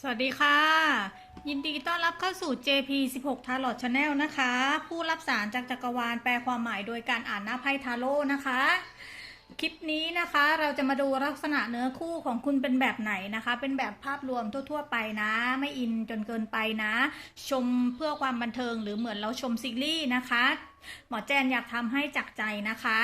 สวัสดีค่ะ ยินดีต้อนรับเข้าสู่ JP 16 Tarot Channel นะคะ ผู้รับสารจากจักรวาลแปลความหมายโดยการอ่านหน้าไพ่ทาโร่นะคะ คลิปนี้นะคะเราจะมาดูลักษณะเนื้อคู่ของคุณเป็นแบบไหนนะคะ เป็นแบบภาพรวมทั่ว ๆ ไปนะ ไม่อินจนเกินไปนะ ชมเพื่อความบันเทิงหรือเหมือนเราชมซีรีส์นะคะ หมอแจนอยากทำให้จากใจนะคะ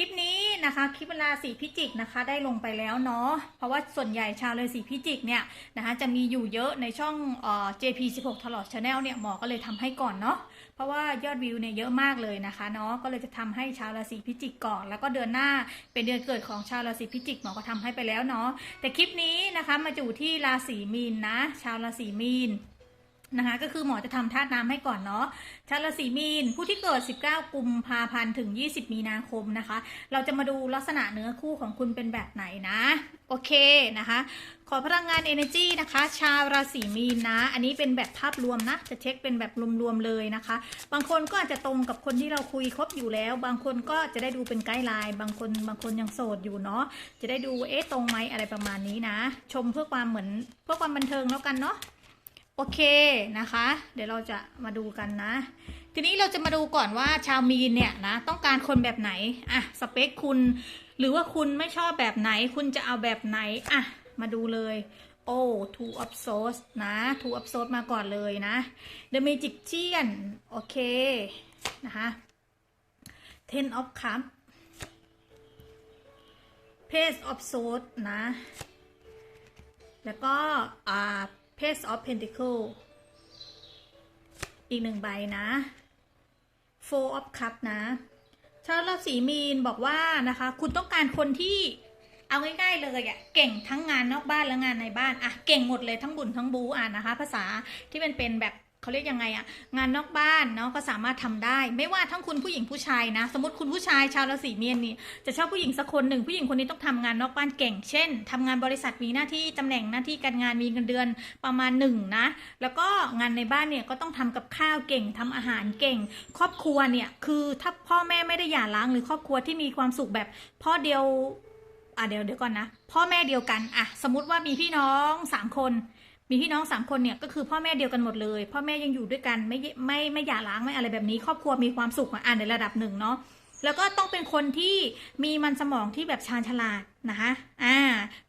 คลิปนี้นะคะคลิปราศีพิจิกนะคะได้ลงไปแล้วเนาะเพราะว่าส่วนใหญ่ชาวราศีพิจิกเนี่ยนะคะจะมีอยู่เยอะในช่องเอ่อ JP 16 Talot Channel เนี่ยหมอก็เลยทำให้ก่อนเนาะเพราะว่ายอดวิวเนี่ยเยอะมากเลยนะคะเนาะก็เลยจะทำให้ชาวราศีพิจิกก่อน แล้วก็เดือนหน้าเป็นเดือนเกิดของชาวราศีพิจิกหมอก็ทำให้ไปแล้วเนาะแต่คลิปนี้นะคะมาอยู่ที่ราศีมีนนะชาวราศีมีน นะคะก็คือหมอจะทำธาตุน้ำให้ก่อนเนาะชาวราศีมีน ผู้ที่เกิด 19 กุมภาพันธ์ถึง 20 มีนาคมนะคะ เราจะมาดูลักษณะเนื้อคู่ของคุณเป็นแบบไหนนะ โอเคนะคะ ขอพลังงาน Energy นะคะ ชาวราศีมีนนะ อันนี้เป็นแบบภาพรวมนะ จะเช็คเป็นแบบรวมๆเลยนะคะ บางคนก็อาจจะตรงกับคนที่เราคุยครบอยู่แล้ว บางคนก็จะได้ดูเป็นไกด์ไลน์บางคนบางคนยังโสดอยู่เนาะจะได้ดูเอ๊ะตรงไหมอะไรประมาณนี้นะ ชมเพื่อความเหมือนเพื่อความบันเทิงแล้วกันเนาะ โอเคนะคะ เดี๋ยวเราจะมาดูกันนะ ทีนี้เราจะมาดูก่อนว่าชาวมีนเนี่ยนะต้องการคนแบบไหนอะสเปคคุณ หรือว่าคุณไม่ชอบแบบไหน คุณจะเอาแบบไหนอะมาดูเลยโอ้ two of swords นะ two of swords มาก่อนเลยนะ the magician โอเค นะคะ ten of cups page of swords นะ แล้วก็อ่า page of pentacle อีกหนึ่งใบนะ four of cup นะชาวราศีมีนบอกว่านะคะ คุณต้องการคนที่เอาง่ายๆเลยอะเก่งทั้งงานนอกบ้านและงานในบ้านอะเก่งหมดเลยทั้งบุญทั้งบูอ่านนะคะ ภาษาที่เป็นเป็นแบบ เขาเรียกยังไงอะงานนอกบ้านเนาะก็สามารถทำได้ ไม่ว่าทั้งคุณผู้หญิงผู้ชายนะ สมมติคุณผู้ชายชาวราศีเมียนนี่จะชอบผู้หญิงสักคนหนึ่งผู้หญิงคนนี้ต้องทำงานนอกบ้านเก่ง เช่นทำงานบริษัทมีหน้าที่ตำแหน่งหน้าที่การงานมีเงินเดือนประมาณหนึ่งนะ แล้วก็งานในบ้านเนี่ยก็ต้องทำกับข้าวเก่งทำอาหารเก่ง ครอบครัวเนี่ยคือถ้าพ่อแม่ไม่ได้หย่าร้างหรือครอบครัวที่มีความสุขแบบพ่อเดียวอะเดี๋ยวเดี๋ยวก่อนนะ พ่อแม่เดียวกันอะสมมติว่ามีพี่น้องสามคน มีพี่น้องสามคนเนี่ยก็คือพ่อแม่เดียวกันหมดเลย พ่อแม่ยังอยู่ด้วยกันไม่ไม่ไม่หย่าร้างไม่อะไรแบบนี้ ครอบครัวมีความสุขอ่านในระดับหนึ่งเนาะแล้วก็ต้องเป็นคนที่มีมันสมองที่แบบชาญฉลาดนะคะอ่า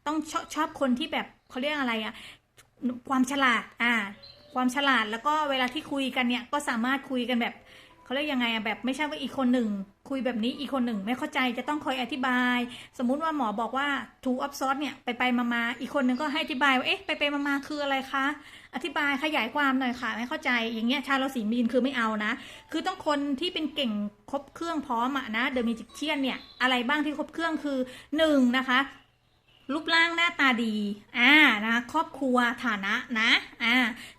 ต้องชอบชอบคนที่แบบเขาเรียกอะไรอะความฉลาดอ่า ความฉลาดแล้วก็เวลาที่คุยกันเนี่ยก็สามารถคุยกันแบบ เขาเรียกยังไงอะแบบไม่ใช่ว่าอีกคนหนึ่ง คุยแบบนี้อีกคนหนึ่งไม่เข้าใจจะต้องคอยอธิบาย สมมุติว่าหมอบอกว่าทูอัพซอสเนี่ยไปไปมามาอีกคนหนึ่งก็ให้อธิบายว่าเอ๊ะไปไปมามาคืออะไรคะ อธิบายขยายความหน่อยค่ะ ไม่เข้าใจอย่างเงี้ยชาวราศีมีนคือไม่เอานะ คือต้องคนที่เป็นเก่งครบเครื่องพร้อมอะนะเดอะมิจิเชียนเนี่ยอะไรบ้างที่ครบเครื่องคือหนึ่งนะคะ รูปร่างหน้าตาดี อ่า นะ ครอบครัวฐานะนะ อ่า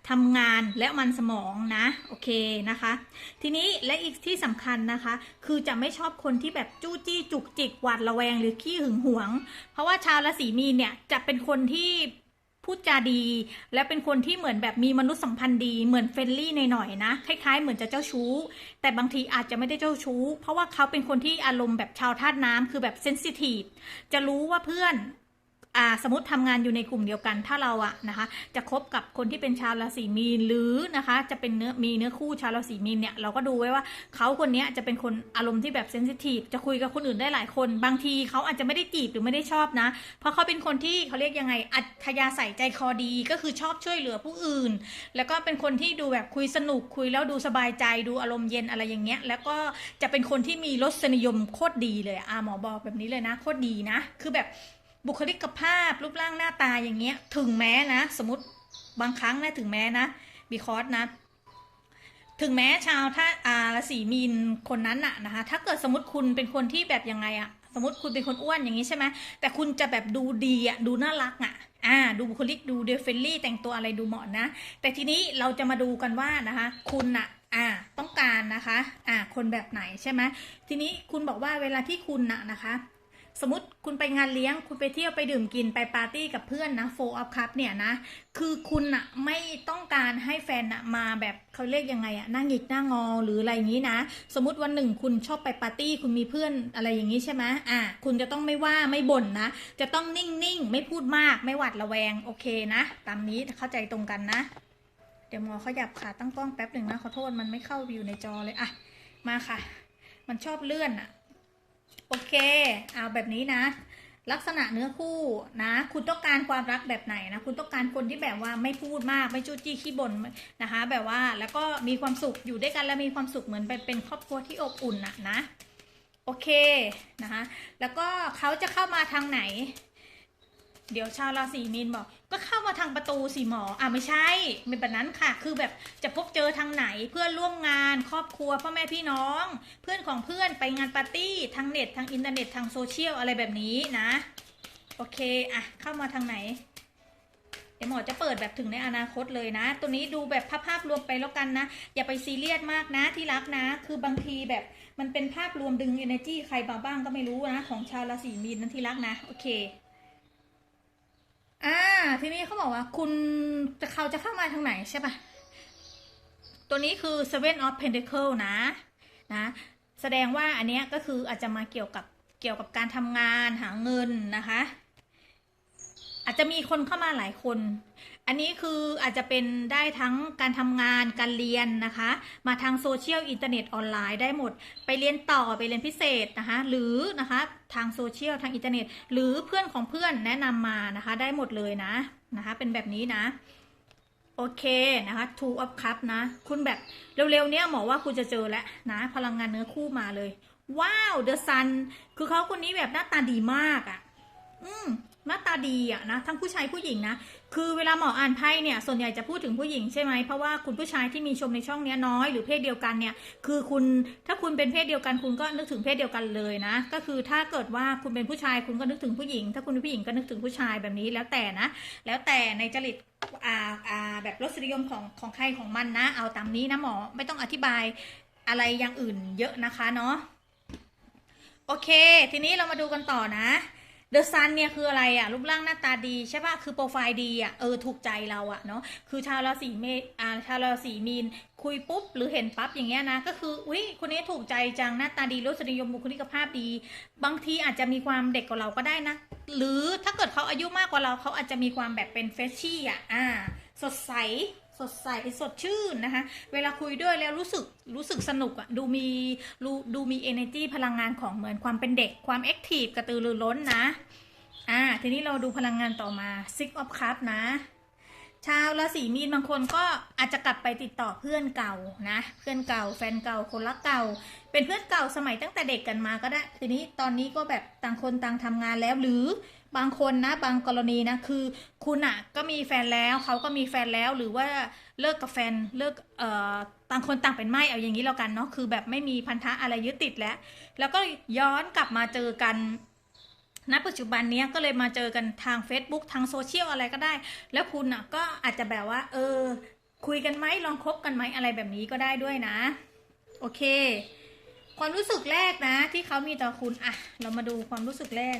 ทำงานและมันสมองนะ โอเคนะคะ ทีนี้และอีกที่สำคัญนะคะ คือจะไม่ชอบคนที่แบบจู้จี้จุกจิกหวาดระแวงหรือขี้หึงหวง เพราะว่าชาวราศีมีนเนี่ยจะเป็นคนที่พูดจาดี และเป็นคนที่เหมือนแบบมีมนุษยสัมพันธ์ดีเหมือนเฟรนลี่หน่อยนะ คล้ายๆ เหมือนจะเจ้าชู้ แต่บางทีอาจจะไม่ได้เจ้าชู้ เพราะว่าเขาเป็นคนที่อารมณ์แบบชาวธาตุน้ำคือแบบเซนซิทีฟจะรู้ว่าเพื่อน อ่าสมมติทำงานอยู่ในกลุ่มเดียวกันถ้าเราอะนะคะ จะคบกับคนที่เป็นชาวราศีมีนหรือนะคะ จะเป็นเนื้อมีเนื้อคู่ชาวราศีมีนเนี่ยเราก็ดูไว้ว่าเขาคนนี้จะเป็นคนอารมณ์ที่แบบเซนซิทีฟจะคุยกับคนอื่นได้หลายคน บางทีเขาอาจจะไม่ได้จีบหรือไม่ได้ชอบนะ เพราะเขาเป็นคนที่เขาเรียกยังไงอัธยาศัยใจคอดีก็คือชอบช่วยเหลือผู้อื่น แล้วก็เป็นคนที่ดูแบบคุยสนุกคุยแล้วดูสบายใจดูอารมณ์เย็นอะไรอย่างเงี้ย แล้วก็จะเป็นคนที่มีรสนิยมโคตรดีเลยอะหมอบอกแบบนี้เลยนะโคตรดีนะ คือแบบ บุคลิกภาพรูปร่างหน้าตาอย่างเงี้ย ถึงแม้นะ สมมติบางครั้งนะถึงแม้นะบีคอสนะ ถึงแม้ชาวท่าอาราศีมีนคนนั้นอะนะคะ ถ้าเกิดสมมติคุณเป็นคนที่แบบยังไงอะสมมติคุณเป็นคนอ้วนอย่างนี้ใช่ไหมแต่คุณจะแบบดูดีอะดูน่ารักอะอ่า ดูบุคลิกดูเดฟเฟลลี่ แต่งตัวอะไรดูเหมาะนะ แต่ทีนี้เราจะมาดูกันว่านะคะ คุณอะอ่าต้องการนะคะ อ่า คนแบบไหนใช่ไหมทีนี้คุณบอกว่าเวลาที่คุณอะนะคะ สมมติคุณไปงานเลี้ยง คุณไปเที่ยวไปดื่มกินไปปาร์ตี้กับเพื่อนนะโฟอัพคัพเนี่ยนะ คือคุณอะไม่ต้องการให้แฟนอะมาแบบเขาเรียกยังไงอะหน้าหงิกหน้างอหรืออะไรอย่างนี้นะ สมมติวันหนึ่งคุณชอบไปปาร์ตี้คุณมีเพื่อนอะไรอย่างนี้ใช่ไหมอะคุณจะต้องไม่ว่าไม่บ่นนะ จะต้องนิ่งๆ ไม่พูดมากไม่หวัดระแวงโอเคนะตามนี้เข้าใจตรงกันนะ เดี๋ยวหมอขยับขาตั้งกล้องแป๊บหนึ่งนะขอโทษมันไม่เข้าวิวในจอเลยอะมาค่ะ มันชอบเลื่อนอะ โอเค เอาแบบนี้นะ ลักษณะเนื้อคู่นะ คุณต้องการความรักแบบไหนนะ คุณต้องการคนที่แบบว่าไม่พูดมาก ไม่จู้จี้ขี้บ่นนะคะ แบบว่า แล้วก็มีความสุข อยู่ด้วยกันแล้วมีความสุขเหมือนเป็นครอบครัวที่อบอุ่นอะนะ โอเคนะคะ แล้วก็เขาจะเข้ามาทางไหน เดี๋ยวชาวราศีมีนบอกก็เข้ามาทางประตูสิหมออะไม่ใช่ไม่แบบนั้นค่ะ คือแบบจะพบเจอทางไหนเพื่อนร่วมงานครอบครัวพ่อแม่พี่น้อง เพื่อนของเพื่อนไปงานปาร์ตี้ทางเน็ตทางอินเทอร์เน็ตทางโซเชียลอะไรแบบนี้นะโอเคอะเข้ามาทางไหนเดี๋ยวหมอจะเปิดแบบถึงในอนาคตเลยนะ ตัวนี้ดูแบบภาพๆรวมไปแล้วกันนะ อย่าไปซีเรียสมากนะที่รักนะ คือบางทีแบบมันเป็นภาพรวมดึง energy ใครบ้างก็ไม่รู้นะ ของชาวราศีมีนนั้นที่รักนะ โอเค อ่า ทีนี้เขาบอกว่าคุณจะเขาจะเข้ามาทางไหนใช่ปะตัวนี้คือ seven of pentacle นะ นะ แสดงว่าอันเนี้ยก็คืออาจจะมาเกี่ยวกับเกี่ยวกับการทำงานหาเงินนะคะ อาจจะมีคนเข้ามาหลายคน อันนี้คืออาจจะเป็นได้ทั้งการทำงานการเรียนนะคะ มาทางโซเชียลอินเทอร์เน็ตออนไลน์ได้หมด ไปเรียนต่อไปเรียนพิเศษนะคะ หรือนะคะ ทางโซเชียลทางอินเทอร์เน็ต หรือเพื่อนของเพื่อนแนะนำมานะคะ ได้หมดเลยนะนะคะ เป็นแบบนี้นะ โอเคนะคะ two of cup นะ คุณแบบเร็วๆเนี้ยหมอว่าคุณจะเจอแล้วนะ พลังงานเนื้อคู่มาเลย ว้าว the sun คือเขาคนนี้แบบหน้าตาดีมากอะ่ะ อืม หน้าตาดีอะนะทั้งผู้ชายผู้หญิงนะคือเวลาหมออ่านไพ่เนี่ยส่วนใหญ่จะพูดถึงผู้หญิงใช่ไหมเพราะว่าคุณผู้ชายที่มีชมในช่องเนี้ยน้อยหรือเพศเดียวกันเนี่ยคือคุณถ้าคุณเป็นเพศเดียวกันคุณก็นึกถึงเพศเดียวกันเลยนะ ก็คือถ้าเกิดว่าคุณเป็นผู้ชายคุณก็นึกถึงผู้หญิง ถ้าคุณเป็นผู้หญิงก็นึกถึงผู้ชายแบบนี้แล้วแต่นะ แล้วแต่ในจริตอ่าอ่าแบบรสนิยมของของใครของมันนะ เอาตามนี้นะหมอไม่ต้องอธิบายอะไรอย่างอื่นเยอะนะคะเนาะโอเค ทีนี้เรามาดูกันต่อนะ เดอะซันเนี่ยคืออะไรอะรูปร่างหน้าตาดีใช่ปะคือโปรไฟล์ดีอะเออถูกใจเราอะเนาะคือชาวราศีเมษอ่าชาวราศีมีน คุยปุ๊บ หรือเห็นปั๊บอย่างเงี้ยนะ ก็คืออุ้ยคนนี้ถูกใจจังหน้าตาดีรสนิยมบุคลิกภาพดี บางทีอาจจะมีความเด็กกว่าเราก็ได้นะ หรือถ้าเกิดเขาอายุมากกว่าเราเขาอาจจะมีความแบบเป็นเฟชชี่อะอ่า สดใสส ดใสสดชื่นนะคะ เวลาคุยด้วยแล้วรู้สึกรู้สึกสนุกอะดูมีรูดูมี energy พลังงานของเหมือนความเป็นเด็กความ active กระตือรือร้นนะ อ่า ทีนี้เราดูพลังงานต่อมา six of cup นะ ชาวราศีมีนบางคนก็อาจจะกลับไปติดต่อเพื่อนเก่านะ เพื่อนเก่า แฟนเก่าคนรักเก่า เป็นเพื่อนเก่าสมัยตั้งแต่เด็กกันมาก็ได้ ทีนี้ตอนนี้ก็แบบต่างคนต่างทำงานแล้วหรือ บางคนนะบางกรณีนะคือคุณอะก็มีแฟนแล้วเขาก็มีแฟนแล้วหรือว่าเลิกกับแฟนเลิกเอ่อต่างคนต่างเป็นไม่เอาอย่างนี้แล้วกันเนาะคือแบบไม่มีพันธะอะไรยึดติดแล้ว แล้วก็ย้อนกลับมาเจอกันณปัจจุบันนี้ก็เลยมาเจอกันทาง Facebook ทางโซเชียลอะไรก็ได้ แล้วคุณอะก็อาจจะแบบว่า เออ คุยกันไหมลองคบกันไหมอะไรแบบนี้ก็ได้ด้วยนะ โอเค ความรู้สึกแรกนะ ที่เขามีต่อคุณอะ เรามาดูความรู้สึกแรก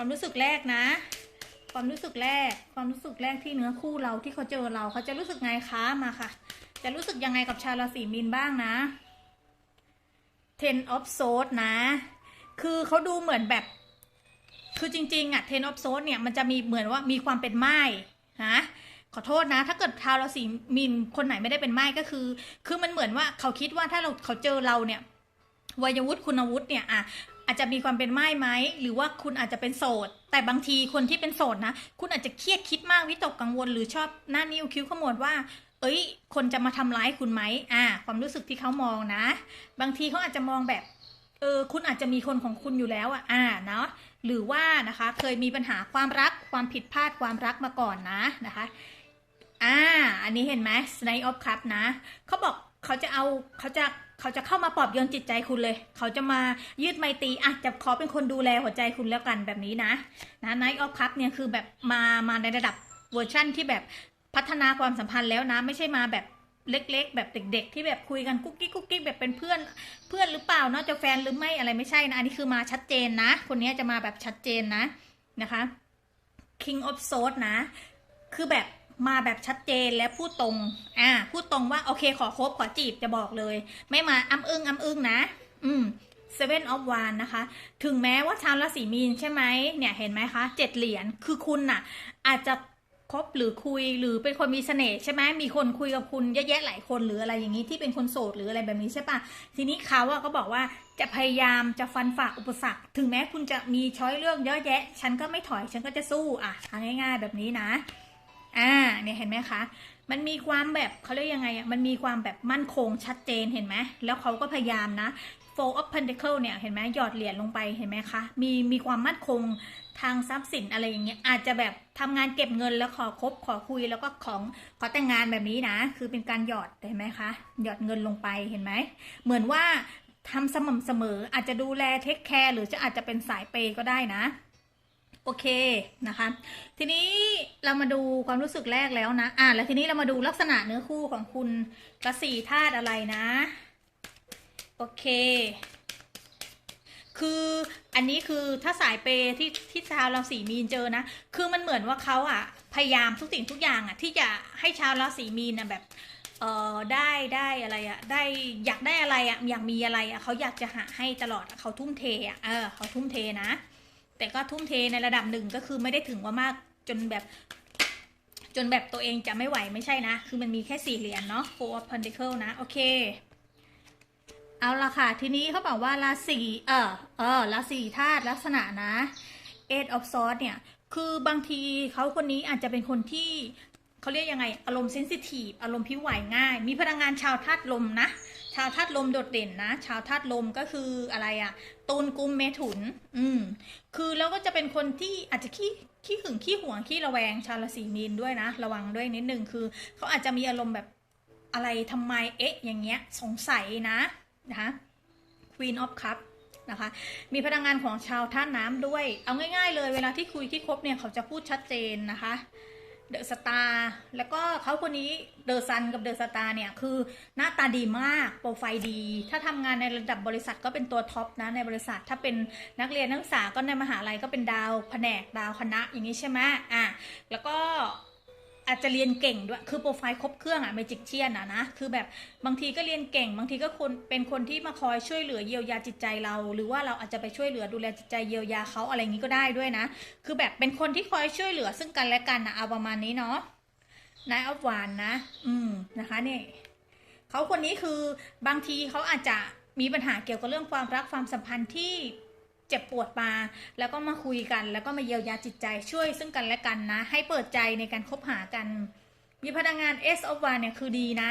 ความรู้สึกแรกนะ ความรู้สึกแรก ความรู้สึกแรกที่เนื้อคู่เราที่เขาเจอเราเขาจะรู้สึกไงคะมาค่ะ จะรู้สึกยังไงกับชาวราศีมีนบ้างนะ Ten of Swords นะ คือเขาดูเหมือนแบบ คือจริงๆอะเทนออฟโซนเนี่ยมันจะมีเหมือนว่ามีความเป็นไม้นะขอโทษนะ ถ้าเกิดชาวราศีมีนคนไหนไม่ได้เป็นไม้ก็คือ คือมันเหมือนว่าเขาคิดว่าถ้าเราเขาเจอเราเนี่ยวัยวุฒิคุณวุฒิเนี่ยอะ อาจจะมีความเป็นไม้ไหมหรือว่าคุณอาจจะเป็นโสด แต่บางทีคนที่เป็นโสดนะ คุณอาจจะเครียดคิดมากวิตกกังวล หรือชอบหน้านิ้วคิ้วขมวดว่า เอ้ย คนจะมาทำร้ายคุณไหมอ่า ความรู้สึกที่เขามองนะ บางทีเขาอาจจะมองแบบเออคุณอาจจะมีคนของคุณอยู่แล้วอะอ่าเนาะหรือว่านะคะ เคยมีปัญหาความรักความผิดพลาดความรักมาก่อนนะนะคะ อ่า อันนี้เห็นไหม Snake of Cup นะเขาบอกเขาจะเอาเขาจะ เขาจะเข้ามาปลอบโยนจิตใจคุณเลย เขาจะมายืดไมตีอะจะขอเป็นคนดูแลหัวใจคุณแล้วกันแบบนี้นะนะ Night of Cup เนี่ยคือแบบมามาในระดับเวอร์ชั่นที่แบบพัฒนาความสัมพันธ์แล้วนะ ไม่ใช่มาแบบเล็กๆ แบบเด็ก ๆ ที่แบบคุยกันกุ๊กกิ๊กกุ๊กกิ๊กแบบเป็นเพื่อนเพื่อนหรือเปล่าเนาะจะแฟนหรือไม่อะไรไม่ใช่นะอันนี้คือมาชัดเจนนะ คนนี้จะมาแบบชัดเจนนะนะคะ King of Swords นะ คือแบบ มาแบบชัดเจนและพูดตรง อ่า พูดตรงว่าโอเคขอคบขอจีบจะบอกเลย ไม่มาอ้ำอึ้งอ้ำอึ้งนะ อืม Seven of Wands นะคะ ถึงแม้ว่าชาวราศีมีนใช่ไหมเนี่ยเห็นไหมคะเจ็ดเหรียญคือคุณน่ะ อาจจะคบหรือคุยหรือเป็นคนมีเสน่ห์ใช่ไหมมีคนคุยกับคุณเยอะแยะหลายคนหรืออะไรอย่างนี้ที่เป็นคนโสดหรืออะไรแบบนี้ใช่ปะทีนี้เขาอะก็บอกว่าจะพยายามจะฟันฝ่าอุปสรรค ถึงแม้คุณจะมีช้อยเลือกเยอะแยะ ฉันก็ไม่ถอยฉันก็จะสู้อะทางง่าย ๆ แบบนี้นะ อ่าเนี่ยเห็นไหมคะ มันมีความแบบเขาเรียกยังไงอะมันมีความแบบมั่นคงชัดเจนเห็นไหมแล้วเขาก็พยายามนะ four of pentacle เนี่ยเห็นไหมหยอดเหรียญลงไปเห็นไหมคะมีมีความมั่นคงทางทรัพย์สินอะไรอย่างเงี้ยอาจจะแบบทำงานเก็บเงินแล้วขอคบขอคุยแล้วก็ของขอแต่งงานแบบนี้นะ คือเป็นการหยอดเห็นไหมคะหยอดเงินลงไปเห็นไหมเหมือนว่าทำสม่ำเสมออาจจะดูแลเทคแคร์หรือจะอาจจะเป็นสายเปย์ก็ได้นะ โอเคนะคะ ทีนี้เรามาดูความรู้สึกแรกแล้วนะ อะแล้วทีนี้เรามาดูลักษณะเนื้อคู่ของคุณกระสีธาตุอะไรนะ โอเค คืออันนี้คือถ้าสายเปย์ที่ที่ชาวราศีมีนเจอนะ คือมันเหมือนว่าเขาอะพยายามทุกสิ่งทุกอย่างอะที่จะให้ชาวราศีมีนนะแบบเออได้ได้อะไรอะได้อยากได้อะไรอะอยากมีอะไรอะเขาอยากจะหาให้ตลอดเขาทุ่มเทอะเออเขาทุ่มเทนะ แต่ก็ทุ่มเทในระดับหนึ่งก็คือไม่ได้ถึงว่ามากจนแบบ จนแบบตัวเองจะไม่ไหวไม่ใช่นะ คือมันมีแค่สี่เหรียญเนาะ four of pentacle นะ โอเค เอาละค่ะ ทีนี้เขาบอกว่าราศีเออเออราศีธาตุลักษณะนะ eight of swords เนี่ย คือบางทีเขาคนนี้อาจจะเป็นคนที่เขาเรียกยังไง อารมณ์เซนซิทีฟอารมณ์พิวไหวง่าย มีพลังงานชาวธาตุลมนะ ชาวธาตุลมโดดเด่นนะ ชาวธาตุลมก็คืออะไรอะตูนกุมเมถุน อืม คือแล้วก็จะเป็นคนที่อาจจะขี้ขี้หึงขี้หวงขี้ระแวง ชาวราศีมีนด้วยนะ ระวังด้วยนิดนึงคือเขาอาจจะมีอารมณ์แบบอะไรทำไมเอ๊ะ อย่างเงี้ย สงสัยนะนะคะ Queen of Cup นะคะมีพลังงานของชาวท่าตุน้ำด้วย เอาง่าย ๆ เลยเวลาที่คุยที่คบเนี่ยเขาจะพูดชัดเจนนะคะ เดอะสตาร์แล้วก็เขาคนนี้เดอะซันกับเดอะสตาร์เนี่ย คือหน้าตาดีมากโปรไฟล์ดี ถ้าทำงานในระดับบริษัทก็เป็นตัวท็อปนะในบริษัทถ้าเป็นนักเรียนนักศึกษาก็ในมหาลัยก็เป็นดาวแผนกดาวคณะอย่างนี้ใช่ไหมอะแล้วก็ อาจจะเรียนเก่งด้วย คือโปรไฟล์ครบเครื่องอะเมจิกเชียนอะนะ คือแบบบางทีก็เรียนเก่ง บางทีก็คนเป็นคนที่มาคอยช่วยเหลือเยียวยาจิตใจเรา หรือว่าเราอาจจะไปช่วยเหลือดูแลจิตใจเยียวยาเขาอะไรอย่างนี้ก็ได้ด้วยนะ คือแบบเป็นคนที่คอยช่วยเหลือซึ่งกันและกันนะเอาประมาณนี้เนาะนายอัฟวานนะ อืม นะคะเนี่ยเขาคนนี้คือบางทีเขาอาจจะมีปัญหาเกี่ยวกับเรื่องความรักความสัมพันธ์ที่ เจ็บปวดมา แล้วก็มาคุยกัน แล้วก็มาเยียวยาจิตใจช่วยซึ่งกันและกันนะ ให้เปิดใจในการคบหากัน มีพนักงาน S of One เนี่ยคือดีนะ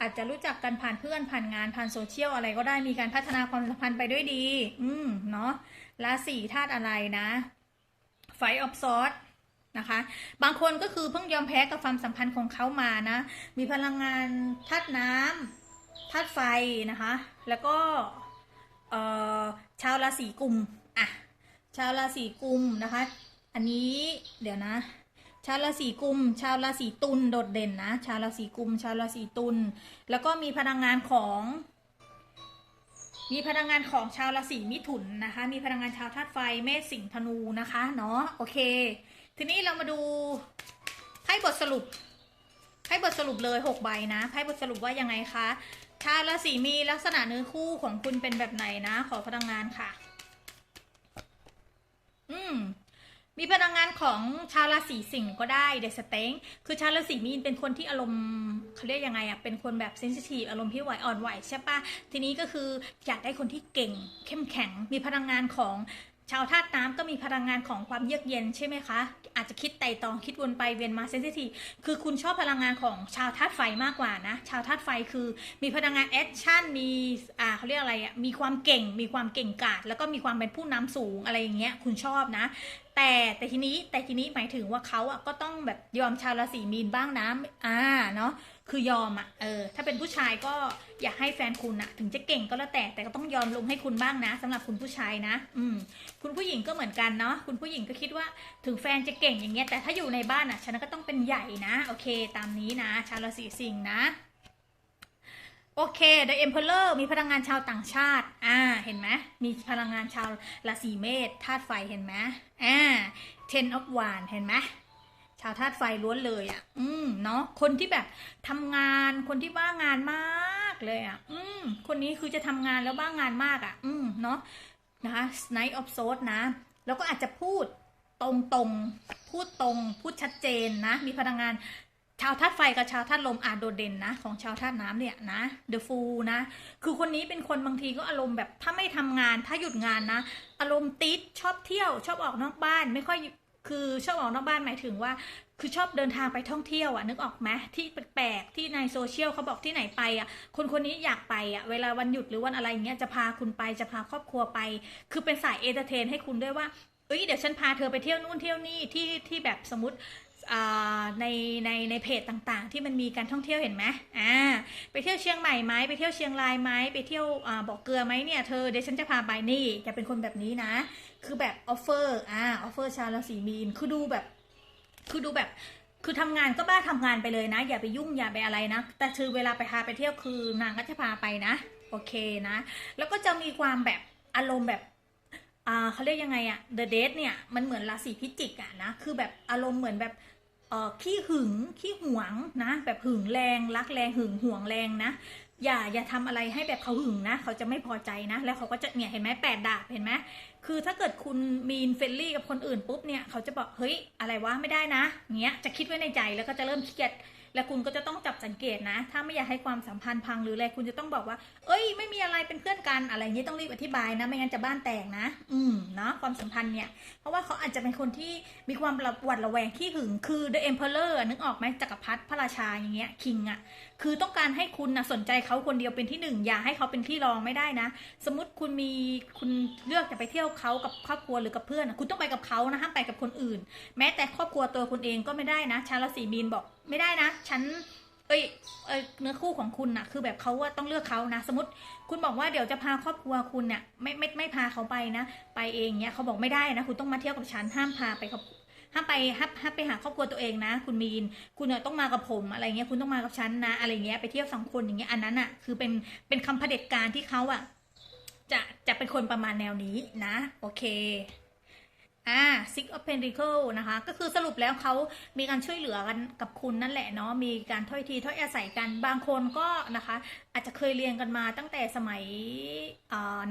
อาจจะรู้จักกันผ่านเพื่อนผ่านงานผ่านโซเชียลอะไรก็ได้มีการพัฒนาความสัมพันธ์ไปด้วยดี อืมเนาะราศีธาตุอะไรนะ ไฟออฟซอสนะคะ บางคนก็คือเพิ่งยอมแพ้กับความสัมพันธ์ของเขามานะ มีพลังงานธาตุน้ำธาตุไฟนะคะ แล้วก็เอ่อ ชาวราศีกุมอะชาวราศีกุมนะคะ อันนี้เดี๋ยวนะ ชาวราศีกุม ชาวราศีตุลโดดเด่นนะ ชาวราศีกุม ชาวราศีตุลแล้วก็มีพลังงานของมีพลังงานของชาวราศีมิถุนนะคะ มีพลังงานชาวธาตุไฟเมษสิงห์ธนูนะคะเนาะโอเค ทีนี้เรามาดูไพ่บทสรุปไพ่บทสรุปเลยหกใบนะไพ่บทสรุปว่ายังไงคะ ชาวราศีมีลักษณะเนื้อคู่ของคุณเป็นแบบไหนนะ ขอพลังงานค่ะ อืมมีพลังงานของชาวราศีสิงห์ก็ได้เดสเต็งคือชาวราศีมีนเป็นคนที่อารมณ์เขาเรียกยังไงอะเป็นคนแบบเซนซิทีฟอารมณ์ที่ไหวอ่อนไหวใช่ปะทีนี้ก็คืออยากได้คนที่เก่ง เข้มแข็ง มีพลังงานของ ชาวธาตุน้ำก็มีพลังงานของความเยือกเย็นใช่ไหมคะ อาจจะคิดไต่ตองคิดวนไปเวียนมาเซนซิทีฟคือคุณชอบพลังงานของชาวธาตุไฟมากกว่านะ ชาวธาตุไฟคือมีพลังงานแอคชั่นมีอ่าเขาเรียกอะไรอะมีความเก่ง มีความเก่งกาจแล้วก็มีความเป็นผู้นำสูงอะไรอย่างเงี้ยคุณชอบนะ แต่แต่ทีนี้แต่ทีนี้หมายถึงว่าเขาอะก็ต้องแบบยอมชาวราศีมีนบ้างนะอ่าเนาะ คือยอมอะเออ ถ้าเป็นผู้ชายก็อยากให้แฟนคุณอะถึงจะเก่งก็แล้วแต่แต่ก็ต้องยอมลงให้คุณบ้างนะสำหรับคุณผู้ชายนะ อืม คุณผู้หญิงก็เหมือนกันเนาะคุณผู้หญิงก็คิดว่าถึงแฟนจะเก่งอย่างเงี้ยแต่ถ้าอยู่ในบ้านอะฉันก็ต้องเป็นใหญ่นะ โอเค ตามนี้นะ ชาวราศีสิงห์นะโอเค The Emperor มีพลังงานชาวต่างชาติ อ่า เห็นไหม มีพลังงานชาวราศีเมษธาตุไฟ เห็นไหมอ่า Ten of Wands เห็นไหม ชาวธาตุไฟล้วนเลยอะ อืม เนาะ คนที่แบบทำงาน คนที่บ้างานมากเลยอะ อืม คนนี้คือจะทำงานแล้วบ้างานมากอะ อืม เนาะ นะคะ Night of Swords นะ แล้วก็อาจจะพูดตรงๆพูดตรง พูดชัดเจนนะ มีพลังงาน ชาวธาตุไฟกับชาวธาตุลมอาจโดดเด่นนะ ของชาวธาตุน้ำเนี่ยนะ The Fool นะ คือคนนี้เป็นคนบางทีก็อารมณ์แบบถ้าไม่ทำงาน ถ้าหยุดงานนะ อารมณ์ติดชอบเที่ยว ชอบออกนอกบ้าน ไม่ค่อย คือชอบออกนอกบ้านหมายถึงว่า คือชอบเดินทางไปท่องเที่ยวอะนึกออกไหมที่แปลกๆที่ในโซเชียลเขาบอกที่ไหนไปอะคนคนนี้อยากไปอะเวลาวันหยุดหรือวันอะไรอย่างเงี้ยจะพาคุณไปจะพาครอบครัวไป คือเป็นสายเอนเตอร์เทนให้คุณด้วยว่าเอ้ยเดี๋ยวฉันพาเธอไปเที่ยวนู่นเที่ยวนี่ที่ที่แบบสมมติอ่าในในในเพจต่างๆ ที่มันมีการท่องเที่ยวเห็นไหมอ่าไปเที่ยวเชียงใหม่ไหมไปเที่ยวเชียงรายไหมไปเที่ยวอ่าบอกเกลือไหมเนี่ยเธอเดี๋ยวฉันจะพาไปนี่จะเป็นคนแบบนี้นะ คือแบบออฟเฟอร์อ่าออฟเฟอร์ชาวราศีมีนคือดูแบบ คือดูแบบคือทำงานก็บ้าทำงานไปเลยนะ อย่าไปยุ่งอย่าไปอะไรนะ แต่คือเวลาไปพาไปเที่ยวคือนางก็จะพาไปนะ โอเคนะ แล้วก็จะมีความแบบอารมณ์แบบอ่าเขาเรียกยังไงอะ The Date เนี่ยมันเหมือนราศีพิจิกอะนะคือแบบอารมณ์เหมือนแบบเอ่อขี้หึงขี้หวงนะ แบบหึงแรงรักแรงหึงหวงแรงนะ อย่าอย่าทำอะไรให้แบบเขาหึงนะ เขาจะไม่พอใจนะ แล้วเขาก็จะเนี่ยเห็นไหมแปดดาบเห็นไหมคือถ้าเกิดคุณมีนเฟลลี่กับคนอื่นปุ๊บเนี่ยเขาจะบอกเฮ้ยอะไรวะไม่ได้นะเงี้ยจะคิดไว้ในใจแล้วก็จะเริ่มเครียด แล้วคุณก็จะต้องจับสังเกตนะ ถ้าไม่อยากให้ความสัมพันธ์พังหรืออะไรคุณจะต้องบอกว่า เอ้ย ไม่มีอะไรเป็นเพื่อนกันอะไรอย่างนี้ต้องรีบอธิบายนะ ไม่งั้นจะบ้านแตกนะ อืมเนาะความสัมพันธ์เนี่ย เพราะว่าเขาอาจจะเป็นคนที่มีความระหวัดระแวงขี้หึงคือ The Emperor นึกออกไหมจักรพรรดิพระราชาอย่างเงี้ยคิงอะคือต้องการให้คุณนะสนใจเขาคนเดียวเป็นที่หนึ่งอย่าให้เขาเป็นที่รองไม่ได้นะ สมมติคุณมีคุณเลือกจะไปเที่ยวเขากับครอบครัวหรือกับเพื่อนคุณต้องไปกับเขานะห้ามไปกับคนอื่น แม้แต่ครอบครัวตัวคุณเองก็ไม่ได้นะ ชาวราศีมีนบอก ไม่ได้นะ ฉัน เอ้ยเอ้ยเนื้อคู่ของคุณน่ะคือแบบเขาว่าต้องเลือกเขานะ สมมติคุณบอกว่าเดี๋ยวจะพาครอบครัวคุณเนี่ยไม่ไม่ไม่พาเขาไปนะ ไปเองเนี่ยเขาบอกไม่ได้นะ คุณต้องมาเที่ยวกับฉันห้ามพาไปกับห้ามไปห้ามห้ามไปหาครอบครัวตัวเองนะ คุณมีน คุณเนี่ยต้องมากับผมอะไรเงี้ยคุณต้องมากับฉันนะ อะไรเงี้ยไปเที่ยวสองคนอย่างเงี้ยอันนั้นอะคือเป็นเป็นคำเผด็จการที่เขาอะจะจะเป็นคนประมาณแนวนี้นะ โอเค อ่า six of pentacle นะคะ ก็คือสรุปแล้วเขามีการช่วยเหลือกันกับคุณนั่นแหละเนาะ มีการถ้อยทีถ้อยอาศัยกัน บางคนก็นะคะ อาจจะเคยเรียนกันมาตั้งแต่สมัย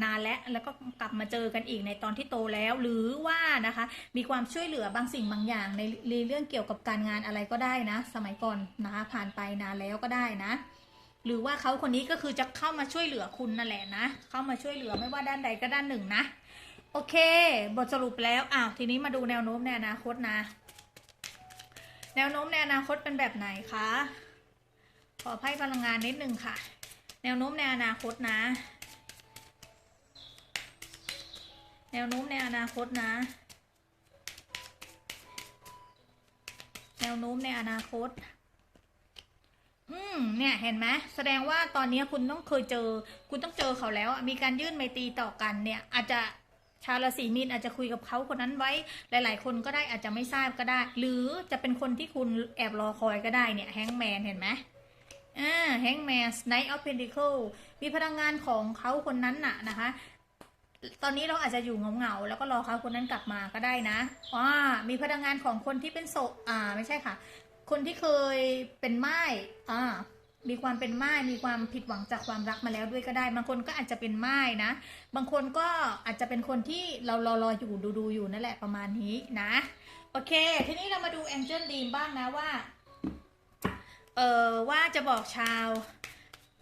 นานแล้ว แล้วก็กลับมาเจอกันอีกในตอนที่โตแล้ว หรือว่านะคะ มีความช่วยเหลือบางสิ่งบางอย่างในในเรื่องเกี่ยวกับการงานอะไรก็ได้นะ สมัยก่อนนะคะ ผ่านไปนานแล้วก็ได้นะหรือว่าเขาคนนี้ก็คือจะเข้ามาช่วยเหลือคุณนั่นแหละนะ เข้ามาช่วยเหลือไม่ว่าด้านใดก็ด้านหนึ่งนะ โอเค บทสรุปแล้ว อ้าว ทีนี้มาดูแนวโน้มในอนาคตนะ แนวโน้มในอนาคตเป็นแบบไหนคะ ขอไพ่พลังงานนิดนึงค่ะ แนวโน้มในอนาคตนะ แนวโน้มในอนาคตนะ แนวโน้มในอนาคต อืม เนี่ย เห็นไหม แสดงว่าตอนนี้คุณต้องเคยเจอ คุณต้องเจอเขาแล้ว มีการยื่นไมตีต่อกันเนี่ย อาจจะ ชาวราศีมีนอาจจะคุยกับเขาคนนั้นไว้ หลาย ๆ คนก็ได้อาจจะไม่ทราบก็ได้ หรือจะเป็นคนที่คุณแอบรอคอยก็ได้เนี่ยแฮงแมนเห็นไหมอ่าแฮงแมน Knight of Pentacles มีพลังงานของเขาคนนั้นน่ะนะคะ ตอนนี้เราอาจจะอยู่เงาๆแล้วก็รอเขาคนนั้นกลับมาก็ได้นะอ่ามีพลังงานของคนที่เป็นโสดอ่าไม่ใช่ค่ะ คนที่เคยเป็นไม้อ่า มีความเป็นไม้มีความผิดหวังจากความรักมาแล้วด้วยก็ได้ บางคนก็อาจจะเป็นไม้นะ บางคนก็อาจจะเป็นคนที่เรารอรออยู่ดูดูอยู่นั่นแหละประมาณนี้นะ โอเค ทีนี้เรามาดูแองเจิลดีมบ้างนะว่า เออว่าจะบอกชาว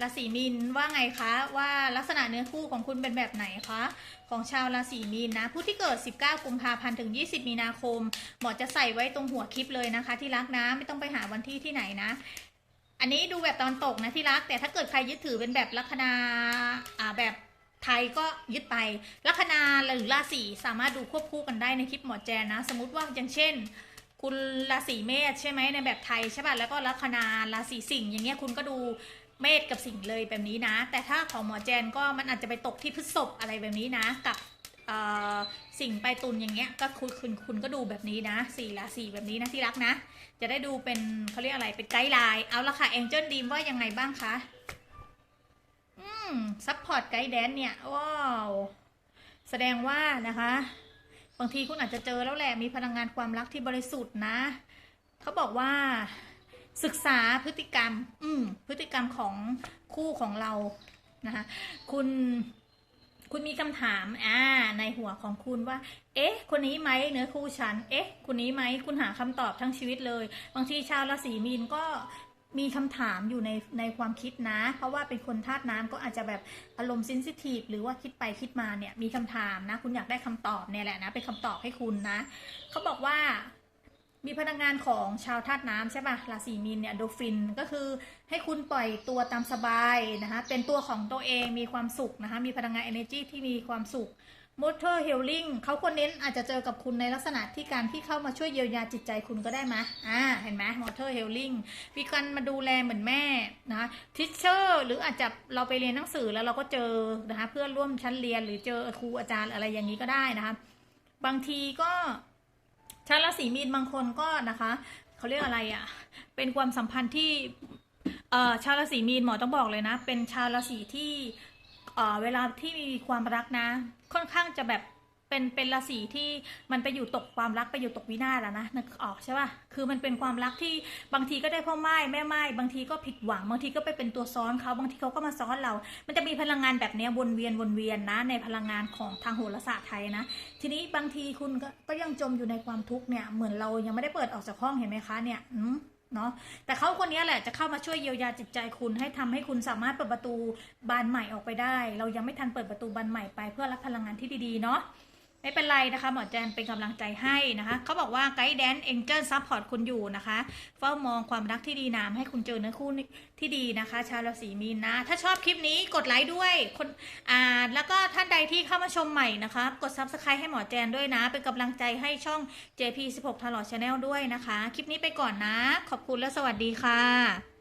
ราศีมีนว่าไงคะว่าลักษณะเนื้อคู่ของคุณเป็นแบบไหนคะของชาวราศีมีนนะ ผู้ที่เกิด 19 กุมภาพันธ์ถึง 20 มีนาคม หมอจะใส่ไว้ตรงหัวคลิปเลยนะคะ ที่รักนะไม่ต้องไปหาวันที่ที่ไหนนะ อันนี้ดูแบบตอนตกนะที่รัก แต่ถ้าเกิดใครยึดถือเป็นแบบลัคนาอ่าแบบไทยก็ยึดไป ลัคนาหรือราศีสามารถดูควบคู่กันได้ในคลิปหมอแจนนะ สมมติว่าอย่างเช่น คุณราศีเมษใช่ไหมในแบบไทยใช่ป่ะแล้วก็ลัคนาราศีสิงห์อย่างเงี้ยคุณก็ดูเมษกับสิงห์เลยแบบนี้นะ แต่ถ้าของหมอแจนก็มันอาจจะไปตกที่พฤษภอะไรแบบนี้นะ กับเอ่อสิงห์ไปตุลอย่างเงี้ยก็คุณคุณคุณก็ดูแบบนี้นะสี่ราศีแบบนี้นะที่รักนะ จะได้ดูเป็นเขาเรียกอะไรเป็นไกด์ไลน์เอาละค่ะแองเจิลดีมว่ายังไงบ้างคะอืมซัพพอร์ตไกด์แดนเนี่ยว้าวแสดงว่านะคะบางทีคุณอาจจะเจอแล้วแหละมีพลังงานความรักที่บริสุทธิ์นะเขาบอกว่าศึกษาพฤติกรรม อืมพฤติกรรมของคู่ของเรานะคะคุณ คุณมีคำถามอ่าในหัวของคุณว่า เอ๊ะ คนนี้ไหมเนื้อคู่ฉัน เอ๊ะ คนนี้ไหมคุณหาคำตอบทั้งชีวิตเลย บางทีชาวราศีมีนก็มีคำถามอยู่ในในความคิดนะ เพราะว่าเป็นคนธาตุน้ำก็อาจจะแบบอารมณ์ซินซิทีฟหรือว่าคิดไปคิดมาเนี่ยมีคำถามนะ คุณอยากได้คำตอบเนี่ยแหละนะเป็นคำตอบให้คุณนะเขาบอกว่า มีพลังงานของชาวธาตุน้ำใช่ปะราศีมีนเนี่ยโดฟินก็คือให้คุณปล่อยตัวตามสบายนะคะเป็นตัวของตัวเองมีความสุขนะคะมีพลังงาน energy ที่มีความสุข motor healing เขาคนเน้นอาจจะเจอกับคุณในลักษณะที่การที่เข้ามาช่วยเยียวยาจิตใจคุณก็ได้ไหมอ่าเห็นไหม motor healing มีการมาดูแลเหมือนแม่นะคะทิชเชอร์หรืออาจจะเราไปเรียนหนังสือแล้วเราก็เจอนะคะเพื่อนร่วมชั้นเรียนหรือเจอครูอาจารย์อะไรอย่างนี้ก็ได้นะคะบางทีก็ ชาวราศีมีนบางคนก็นะคะเขาเรียกอะไรอะ่ะ เป็นความสัมพันธ์ที่เอ่อชาวราศีมีนหมอต้องบอกเลยนะ เป็นชาวราศีที่เอ่อเวลาที่มีความรักนะ ค่อนข้างจะแบบ เป็นเป็นราศีที่มันไปอยู่ตกความรักไปอยู่ตกวินาศแล้วนะนึกออกใช่ป่ะคือมันเป็นความรักที่บางทีก็ได้พ่อไม้แม่ไม้บางทีก็ผิดหวัง บางทีก็ไปเป็นตัวซ้อนเขาบางทีเขาก็มาซ้อนเรา มันจะมีพลังงานแบบนี้วนเวียนวนเวียนนะ ในพลังงานของทางโหราศาสตร์ไทยนะ ทีนี้บางทีคุณก็ก็ยังจมอยู่ในความทุกข์เนี่ยเหมือนเรายังไม่ได้เปิดออกจากห้องเห็นไหมคะเนี่ยอืมเนาะแต่เขาคนนี้แหละจะเข้ามาช่วยเยียวยาจิตใจคุณให้ทำให้คุณสามารถเปิดประตูบานใหม่ออกไปได้ เรายังไม่ทันเปิดประตูบานใหม่ไปเพื่อรับพลังงานที่ดีๆเนาะ ไม่เป็นไรนะคะ หมอแจนเป็นกำลังใจให้นะคะ เขาบอกว่าไกด์แดนเอ็นเจิลซัพพอร์ตคุณอยู่นะคะ เฝ้ามองความรักที่ดีนามให้คุณเจอเนื้อคู่ที่ดีนะคะ ชาวราศีมีนนะ ถ้าชอบคลิปนี้กดไลค์ด้วยคนอ่าแล้วก็ท่านใดที่เข้ามาชมใหม่นะคะ กด subscribe ให้หมอแจนด้วยนะ เป็นกำลังใจให้ช่อง JP16 t a l o t Channel ด้วยนะคะ คลิปนี้ไปก่อนนะ ขอบคุณและสวัสดีค่ะ